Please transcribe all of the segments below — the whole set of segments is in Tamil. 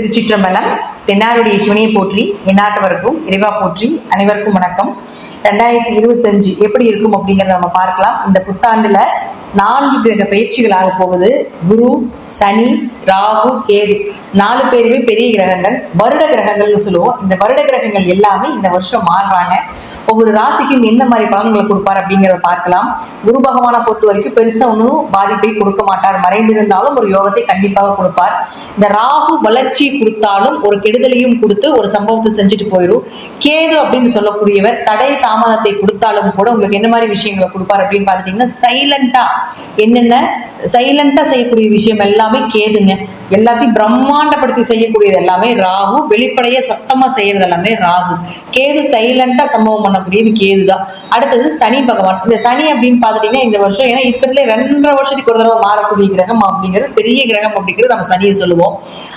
திருச்சிற்றம்பலம் தென்னாருடைய சிவனியை போற்றி எந்நாட்டவருக்கும் இறைவா போற்றி அனைவருக்கும் வணக்கம். ரெண்டாயிரத்தி இருபத்தஞ்சு எப்படி இருக்கும் அப்படிங்கிறத நம்ம பார்க்கலாம். இந்த புத்தாண்டுல நான்கு கிரக பயிற்சிகளாக போகுது. குரு சனி ராகு கேது. நாலு பேருமே பெரிய கிரகங்கள். வருட கிரகங்கள்னு சொல்லுவோம். இந்த வருட கிரகங்கள் எல்லாமே இந்த வருஷம் மாறுறாங்க. ஒவ்வொரு ராசிக்கும் எந்த மாதிரி பலன்களை கொடுப்பார் அப்படிங்கிறத பார்க்கலாம். குரு பகவானை பொறுத்த வரைக்கும் பெருசா ஒன்றும் பாதிப்பை கொடுக்க மாட்டார். மறைந்திருந்தாலும் ஒரு யோகத்தை கண்டிப்பாக கொடுப்பார். இந்த ராகு வளர்ச்சி கொடுத்தாலும் ஒரு கெடுதலையும் கொடுத்து ஒரு சம்பவத்தை செஞ்சுட்டு போயிடும் கேது அப்படின்னு சொல்லக்கூடியவர் தடை தாமதத்தை கொடுத்தாலும் கூட உங்களுக்கு என்ன மாதிரி விஷயங்களை கொடுப்பார் அப்படின்னு பார்த்துட்டீங்கன்னா சைலண்டா என்னென்ன? சைலண்டா செய்யக்கூடிய விஷயம் எல்லாமே கேதுங்க. எல்லாத்தையும் பிரம்மாண்டப்படுத்தி செய்யக்கூடியது எல்லாமே ராகு. வெளிப்படைய சத்தமா செய்யறது எல்லாமே ராகு. கேது சைலண்டா சம்பவம் பண்ணக்கூடியது கேது தான் அடுத்தது சனி பகவான். இந்த சனி அப்படின்னு பாத்துட்டீங்கன்னா இந்த வருஷம் ஏன்னா இருக்கிறதுல ரெண்டரை வருஷத்துக்கு ஒரு தடவை மாறக்கூடிய கிரகம் அப்படிங்கிறது பெரிய கிரகம் அப்படிங்கிறது நம்ம சனியை சொல்லுவோம்.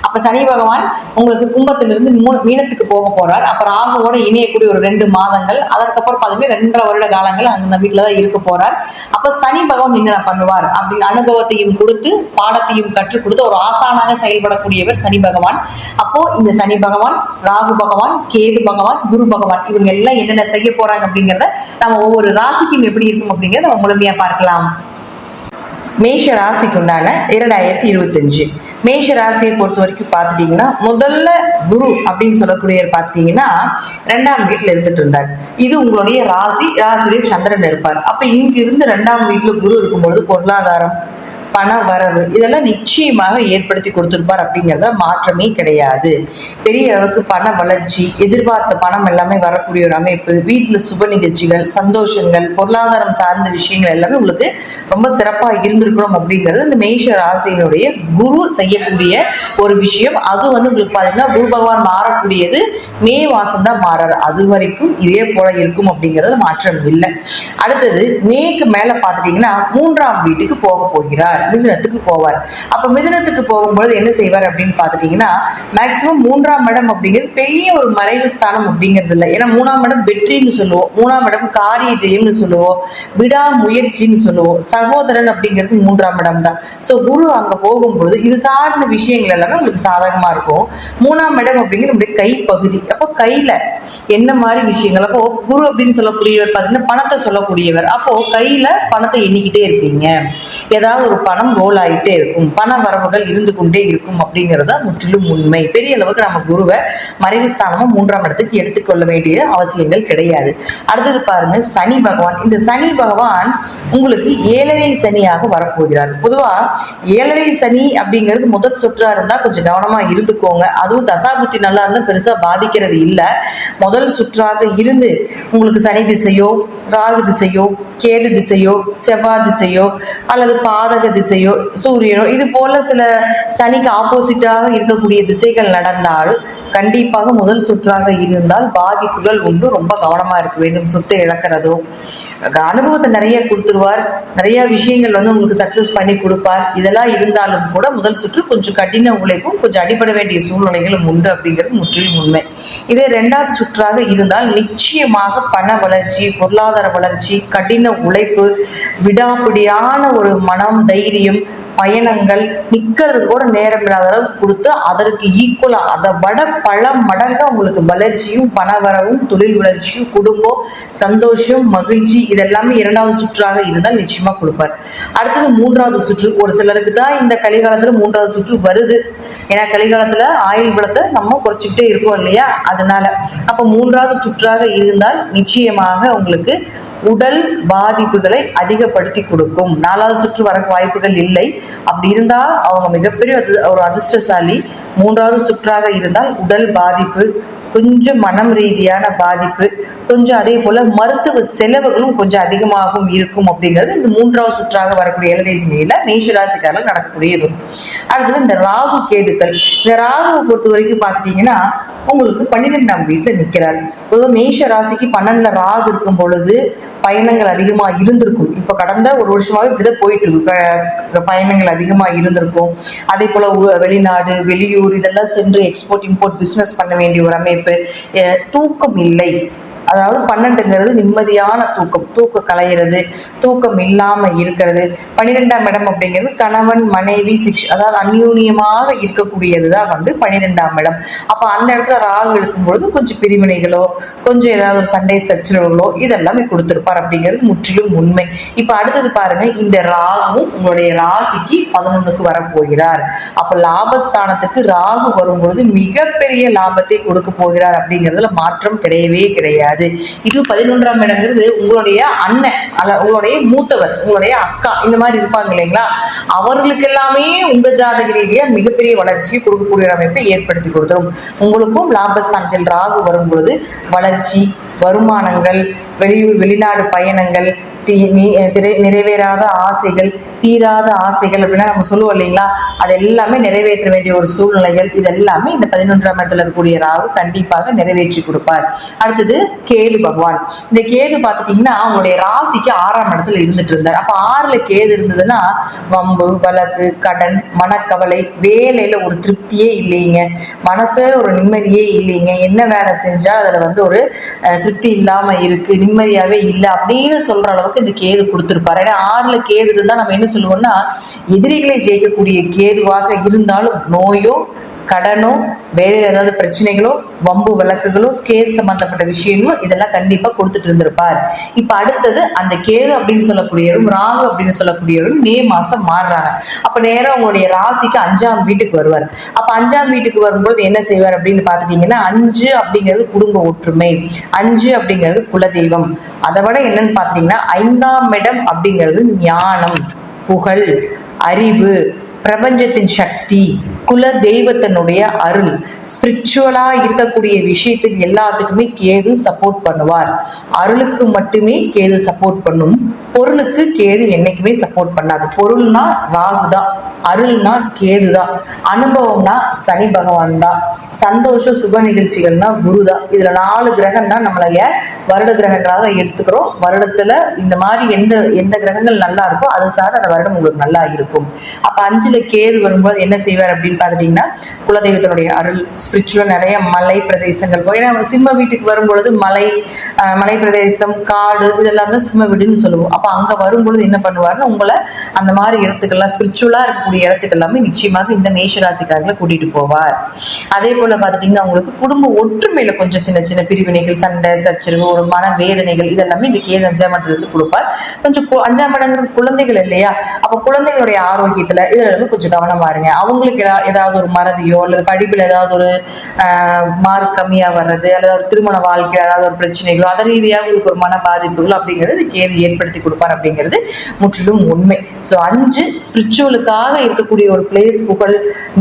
அப்ப சனி பகவான் உங்களுக்கு கும்பத்திலிருந்து மூணு மீனத்துக்கு போக போறார். அப்ப ராகுவோட இணையக்கூடிய ஒரு ரெண்டு மாதங்கள் அதற்கப்புறம் பார்த்தீங்கன்னா ரெண்டரை வருட காலங்கள் அந்த வீட்டுல தான் இருக்க போறார். அப்ப சனி பகவான் என்னென்ன பண்ணுவார் அப்படி அனுபவத்தையும் கொடுத்து பாடத்தையும் கற்றுக் கொடுத்து ஒரு ஆசானாக செயல்படக்கூடியவர் சனி பகவான். அப்போ இந்த சனி பகவான் ராகு பகவான் கேது பகவான் குரு பகவான் இவங்க எல்லாம் என்னென்ன செய்ய போறாங்க அப்படிங்கிறத நம்ம ஒவ்வொரு ராசிக்கும் எப்படி இருக்கும் அப்படிங்கிறத நம்ம முழுமையா பார்க்கலாம். மேஷ ராசிக்கு உண்டான இரண்டாயிரத்தி இருபத்தஞ்சு. மேஷ ராசியை பொறுத்த வரைக்கும் பார்த்துட்டீங்கன்னா முதல்ல குரு அப்படின்னு சொல்லக்கூடியவர் பார்த்துட்டீங்கன்னா ரெண்டாம் வீட்டில் இருந்துட்டு இருந்தார். இது உங்களுடைய ராசி ராசியிலே சந்திரன் இருப்பார். அப்ப இங்கிருந்து ரெண்டாம் வீட்டில் குரு இருக்கும்பொழுது பொருளாதாரம் பண வரவு இதெல்லாம் நிச்சயமாக ஏற்படுத்தி கொடுத்துருப்பார் அப்படிங்கிறத மாற்றமே கிடையாது. பெரிய அளவுக்கு பண வளர்ச்சி எதிர்பார்த்த பணம் எல்லாமே வரக்கூடிய ஒரு அமைப்பு வீட்டில் சுப நிகழ்ச்சிகள் சந்தோஷங்கள் பொருளாதாரம் சார்ந்த விஷயங்கள் எல்லாமே உங்களுக்கு ரொம்ப சிறப்பாக இருந்திருக்கணும் அப்படிங்கிறது இந்த மேஷ ராசியினுடைய குரு செய்யக்கூடிய ஒரு விஷயம். அது வந்து உங்களுக்கு பார்த்தீங்கன்னா குரு பகவான் மாறக்கூடியது மே மாசம் தான் மாறாரு. அது வரைக்கும் இதே போல இருக்கும் அப்படிங்கிறது மாற்றம் இல்லை. அடுத்தது மேக்கு மேலே பார்த்துட்டீங்கன்னா மூன்றாம் வீட்டுக்கு போக போகிறார். மிதுனத்துக்கு போவார். அப்ப மிதுனத்துக்கு போகும்பொழுது என்ன செய்வார் அப்படின்னு பார்த்துட்டீங்கன்னா மேக்சிமம் மூன்றாம் இடம் அப்படிங்கிறது பெரிய ஒரு மறைவு ஸ்தானம் அப்படிங்கிறது இல்லை. ஏன்னா மூணாம் இடம் வெற்றின்னு சொல்லுவோம். மூணாம் இடம் காரிய ஜெயம்னு சொல்லுவோம். விடாமுயற்சின்னு சொல்லுவோம். சகோதரன் அப்படிங்கிறது மூன்றாம் இடம் தான். ஸோ குரு அங்க போகும்பொழுது இது சார்ந்த விஷயங்கள் எல்லாமே உங்களுக்கு சாதகமா இருக்கும். மூணாம் இடம் அப்படிங்கிறது நம்முடைய கைப்பகுதி. அப்போ கையில என்ன மாதிரி விஷயங்கள்? அப்போ குரு அப்படின்னு சொல்லக்கூடியவர் பார்த்தீங்கன்னா பணத்தை சொல்லக்கூடியவர். அப்போ கையில பணத்தை எண்ணிக்கிட்டே இருப்பீங்க. ஏதாவது ஒரு பணம் ரோல் ஆகிட்டே இருக்கும். பண வரவுகள் இருந்து கொண்டே இருக்கும் அப்படிங்கிறது முற்றிலும் உண்மை. பெரிய அளவுக்கு நம்ம குருவை மறைவு ஸ்தானமும் மூன்றாம் இடத்துக்கு எடுத்துக்கொள்ள வேண்டிய அவசியங்கள் கிடையாது. அடுத்தது பாருங்க சனி பகவான். இந்த சனி பகவான் உங்களுக்கு ஏழரை சனியாக வரப்போகிறார். பொதுவா ஏழரை சனி அப்படிங்கிறது முதல் சுற்றா இருந்தா கொஞ்சம் கவனமா இருந்துக்கோங்க. அதுவும் தசாபுத்தி நல்லா இருந்தா பெருசா பாதிக்கிறது இல்லை. முதல் சுற்றாக இருந்து உங்களுக்கு சனி திசையோ ராகு திசையோ கேது திசையோ செவ்வாய் திசையோ அல்லது பாதக திசை திசையோ சூரியனோ இது போல சில சனிக்கு ஆப்போசிட்டாக இருக்கக்கூடிய திசைகள் நடந்தால் கண்டிப்பாக முதல் சுற்றாக இருந்தால் பாதிப்புகள் உண்டு. ரொம்ப கவனமா இருக்க வேண்டும். சொத்தை இழக்கிறதோ அனுபவத்தை நிறைய கொடுத்துருவார். நிறைய விஷயங்கள் வந்து உங்களுக்கு சக்சஸ் பண்ணி கொடுப்பார். இதெல்லாம் இருந்தாலும் கூட முதல் சுற்று கொஞ்சம் கடின உழைப்பும் கொஞ்சம் அடிபட வேண்டிய சூழ்நிலைகளும் உண்டு அப்படிங்கிறது முற்றிலும் உண்மை. இதே ரெண்டாவது சுற்றாக இருந்தால் நிச்சயமாக பண வளர்ச்சி பொருளாதார வளர்ச்சி கடின உழைப்பு விடாப்பிடியான ஒரு மனம் தைரியம் பயணங்கள் நிக்கிறது கூட நேரம் இல்லாத அளவுக்கு கொடுத்து அதற்கு ஈக்குவலா அதை விட பல மடங்கா உங்களுக்கு வளர்ச்சியும் பணவரவும் தொழில் வளர்ச்சியும் குடும்பம் சந்தோஷம் மகிழ்ச்சி இதெல்லாமே இரண்டாவது சுற்றாக இருந்தால் நிச்சயமா கொடுப்பார். அடுத்தது மூன்றாவது சுற்று ஒரு சிலருக்கு தான் இந்த கலிகாலத்துல மூன்றாவது சுற்று வருது. ஏன்னா கலிகாலத்துல ஆயுள் பலத்தை நம்ம குறைச்சிக்கிட்டே இருக்கோம் இல்லையா? அதனால அப்ப மூன்றாவது சுற்றாக இருந்தால் நிச்சயமாக உங்களுக்கு உடல் பாதிப்புகளை அதிகப்படுத்தி கொடுக்கும். நாலாவது சுற்று வர வாய்ப்புகள் இல்லை. அப்படி இருந்தால் அவங்க மிகப்பெரிய அது- ஒரு அதிர்ஷ்டசாலி. மூன்றாவது சுற்றாக இருந்தால் உடல் பாதிப்பு கொஞ்சம் மனம் ரீதியான பாதிப்பு கொஞ்சம் அதே போல மருத்துவ செலவுகளும் கொஞ்சம் அதிகமாகவும் இருக்கும் அப்படிங்கிறது இந்த மூன்றாவது சுற்றாக வரக்கூடிய ஏழரை நிலையில மேஷராசிக்காரில் நடக்கக்கூடியது. அடுத்தது இந்த ராகு கேதுக்கள். இந்த ராகுவை பொறுத்த வரைக்கும் பார்த்துட்டீங்கன்னா உங்களுக்கு பன்னிரெண்டாம் வீட்டில் நிற்கிறார் பொதுவாக மேஷ ராசிக்கு பன்னெண்டுல ராகு இருக்கும் பொழுது பயணங்கள் அதிகமா இருந்திருக்கும். இப்போ கடந்த ஒரு வருஷமாவே இப்படிதான் போயிட்டு இருக்கு பயணங்கள் அதிகமா இருந்திருக்கும். அதே போல வெளிநாடு வெளியூர் இதெல்லாம் சென்று எக்ஸ்போர்ட் இம்போர்ட் பிசினஸ் பண்ண வேண்டிய ஒரு அமைப்பு. தூக்கம் இல்லை. அதாவது பன்னெண்டுங்கிறது நிம்மதியான தூக்கம். தூக்கம் கலையிறது தூக்கம் இல்லாம இருக்கிறது. பன்னிரெண்டாம் இடம் அப்படிங்கிறது கணவன் மனைவி சிக்ஷ் அதாவது அந்யூன்யமாக இருக்கக்கூடியது தான் வந்து பன்னிரெண்டாம் இடம். அப்போ அந்த இடத்துல ராகு இருக்கும்பொழுது கொஞ்சம் பிரிவினைகளோ கொஞ்சம் ஏதாவது ஒரு சண்டை சச்சரவுகளோ இதெல்லாமே கொடுத்துருப்பார் அப்படிங்கிறது முற்றிலும் உண்மை. இப்போ அடுத்தது பாருங்க இந்த ராகுவும் உங்களுடைய ராசிக்கு பதினொன்னுக்கு வரப்போகிறார். அப்போ லாபஸ்தானத்துக்கு ராகு வரும்பொழுது மிகப்பெரிய லாபத்தை கொடுக்க போகிறார் அப்படிங்கிறதுல மாற்றம் கிடையவே கிடையாது. இது பதினொன்றாம் இடங்கிறது உங்களுடைய அண்ணன் அல்ல உங்களுடைய மூத்தவர் உங்களுடைய அக்கா இந்த மாதிரி இருப்பாங்க இல்லைங்களா? அவர்களுக்கு எல்லாமே உங்க ஜாதக ரீதியா மிகப்பெரிய வளர்ச்சியை கொடுக்கக்கூடிய அமைப்பை ஏற்படுத்தி கொடுத்துரும். உங்களுக்கும் லாபஸ்தானத்தில் ராகு வரும் பொழுது வளர்ச்சி வருமானங்கள் வெளியூர் வெளிநாடு பயணங்கள் தீ திரை- நிறைவேறாத ஆசைகள் தீராத ஆசைகள் அப்படின்னா நம்ம சொல்லுவோம் இல்லைங்களா? அது எல்லாமே நிறைவேற்ற வேண்டிய ஒரு சூழ்நிலைகள். இது எல்லாமே இந்த பதினொன்றாம் இடத்துல இருக்கக்கூடிய ராகு கண்டிப்பாக நிறைவேற்றி கொடுப்பார். அடுத்தது கேது பகவான். இந்த கேது பார்த்துட்டீங்கன்னா அவங்களுடைய ராசிக்கு ஆறாம் இடத்துல இருந்துட்டு இருந்தார். அப்ப ஆறுல கேது இருந்ததுன்னா வம்பு வழக்கு கடன் மனக்கவலை வேலையில ஒரு திருப்தியே இல்லைங்க. மனசே ஒரு நிம்மதியே இல்லைங்க. என்ன வேலை செஞ்சா அதுல வந்து ஒரு திருப்தி இல்லாம இருக்கு நிம்மதியாவே இல்லை அப்படின்னு சொல்ற அளவுக்கு இந்த கேது கொடுத்துருப்பாரு. ஏன்னா ஆறுல கேது இருந்தா நம்ம என்ன சொல்லுவோம்னா எதிரிகளை ஜெயிக்கக்கூடிய கேதுவாக இருந்தாலும் நோயோ கடனோ வேலையில் ஏதாவது பிரச்சனைகளோ வம்பு வழக்குகளோ கேஸ் சம்பந்தப்பட்ட விஷயங்களோ இதெல்லாம் கண்டிப்பா கொடுத்துட்டு இருந்திருப்பார். இப்ப அடுத்தது அந்த கேது அப்படின்னு சொல்லக்கூடியவரும் ராகு அப்படின்னு சொல்லக்கூடியவரும் மே மாசம் மாறுறாங்க. அப்ப நேரம் அவங்களுடைய ராசிக்கு அஞ்சாம் வீட்டுக்கு வருவார். அப்ப அஞ்சாம் வீட்டுக்கு வரும்போது என்ன செய்வார் அப்படின்னு பார்த்துட்டீங்கன்னா அஞ்சு அப்படிங்கிறது குடும்ப ஒற்றுமை அஞ்சு அப்படிங்கிறது குலதெய்வம். அதை விட என்னன்னு பார்த்தீங்கன்னா ஐந்தாம் இடம் அப்படிங்கிறது ஞானம் புகழ் அறிவு. பிரபஞ்சத்தின் சக்தி குல தெய்வத்தினுடைய அருள் ஸ்பிரிச்சுவலா இருக்கக்கூடிய விஷயத்துக்கு எல்லாத்துக்குமே கேது சப்போர்ட் பண்ணுவார். அருளுக்கு மட்டுமே கேது சப்போர்ட் பண்ணும். பொருளுக்கு கேது என்னைக்குமே சப்போர்ட் பண்ணாது. பொருள்னா ராகு தான் அருள்னா கேது தான் அனுபவம்னா சனி பகவான் தான் சந்தோஷ சுப நிகழ்ச்சிகள்னா குரு தான் இதுல நாலு கிரகம் தான் நம்மளைய வருட கிரகங்களாக எடுத்துக்கிறோம். வருடத்துல இந்த மாதிரி எந்த எந்த கிரகங்கள் நல்லா இருக்கோ அது சார் அந்த வருடம் உங்களுக்கு நல்லா இருக்கும். அப்ப அஞ்சு அஞ்சுல கேது வரும்போது என்ன செய்வார் அப்படின்னு பார்த்துட்டீங்கன்னா குலதெய்வத்தினுடைய அருள் ஸ்பிரிச்சுவல் நிறைய மலை பிரதேசங்கள் ஏன்னா சிம்ம வீட்டுக்கு வரும்பொழுது மலை மலை பிரதேசம் காடு இதெல்லாம் தான் சிம்ம வீடுன்னு சொல்லுவோம். அப்ப அங்க வரும்பொழுது என்ன பண்ணுவார்னு உங்களை அந்த மாதிரி இடத்துக்கெல்லாம் ஸ்பிரிச்சுவலா இருக்கக்கூடிய இடத்துக்கு எல்லாமே நிச்சயமாக இந்த மேஷராசிக்காரர்களை கூட்டிட்டு போவார். அதே போல பார்த்துட்டீங்கன்னா உங்களுக்கு குடும்ப ஒற்றுமையில கொஞ்சம் சின்ன சின்ன பிரிவினைகள் சண்டை சச்சரவு ஒரு மன வேதனைகள் இதெல்லாமே இந்த கேது அஞ்சாம் இடத்துல இருந்து கொடுப்பார். கொஞ்சம் கு- அஞ்சாம் இடங்கிறது குழந்தைகள் இல்லையா? அப்ப குழந்தைகளுடைய ஆரோக்கியத்துல இதுல எல்லாமே கொஞ்சம் கவனமா இருங்க. அவங்களுக்கு ஏதாவது ஒரு மறதியோ அல்லது படிப்புல ஏதாவது ஒரு மார்க் கம்மியா வர்றது அல்லது ஒரு திருமண வாழ்க்கையில் ஏதாவது ஒரு பிரச்சனைகளோ அதன் ரீதியாக உங்களுக்கு ஒரு மன பாதிப்புகளோ அப்படிங்கிறது கேது ஏற்படுத்தி கொடுப்பார் அப்படிங்கிறது முற்றிலும் உண்மை. ஸோ அஞ்சு ஸ்பிரிச்சுவலுக்காக இருக்கக்கூடிய ஒரு பிளேஸ் புகழ்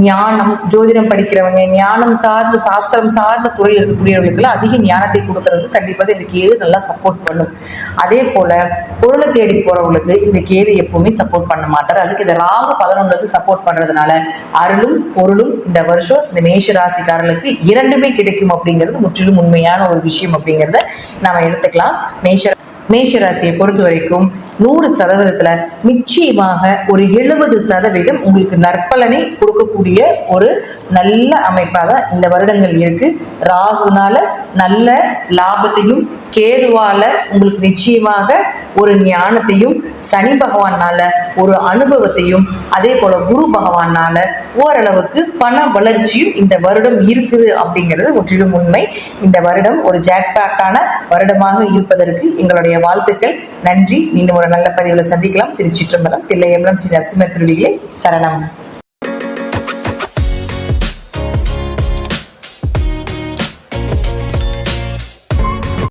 ஞானம் ஜோதிடம் படிக்கிறவங்க ஞானம் சார்ந்த சாஸ்திரம் சார்ந்த துறையில் இருக்கக்கூடியவர்களுக்கெல்லாம் அதிக ஞானத்தை கொடுக்கறது கண்டிப்பாக இந்த கேது நல்லா சப்போர்ட் பண்ணும். அதே போல பொருளை தேடி போறவங்களுக்கு இந்த கேது எப்பவுமே சப்போர்ட் பண்ண மாட்டார். அதுக்கு இந்த ராகு பதினொன்றுக்கு சப்போர்ட் பண்றதுனால அருளும் பொருளும் இந்த வருஷம் இந்த மேஷ ராசிக்காரர்களுக்கு இரண்டுமே கிடைக்கும் அப்படிங்கிறது முற்றிலும் உண்மையான ஒரு விஷயம் அப்படிங்கிறத நாம எடுத்துக்கலாம். மேஷ மேஷ ராசியை பொறுத்த வரைக்கும் நூறு சதவீதத்துல நிச்சயமாக ஒரு எழுபது சதவீதம் உங்களுக்கு நற்பலனை கொடுக்கக்கூடிய ஒரு நல்ல அமைப்பாக தான் இந்த வருடங்கள் இருக்கு. ராகுனால நல்ல லாபத்தையும் கேதுவால உங்களுக்கு நிச்சயமாக ஒரு ஞானத்தையும் சனி பகவானால ஒரு அனுபவத்தையும் அதே போல குரு பகவானால ஓரளவுக்கு பண வளர்ச்சியும் இந்த வருடம் இருக்குது அப்படிங்கிறது முற்றிலும் உண்மை. இந்த வருடம் ஒரு ஜாக்பாட்டான வருடமாக இருப்பதற்கு எங்களுடைய வாழ்த்துக்கள். நன்றி. மீண்டும் ஒரு நல்ல பதிவில் சந்திக்கலாம். திருச்சிற்றம்பலம் தில்லையம்பலம் ஸ்ரீ நரசிம்ம சரணம்.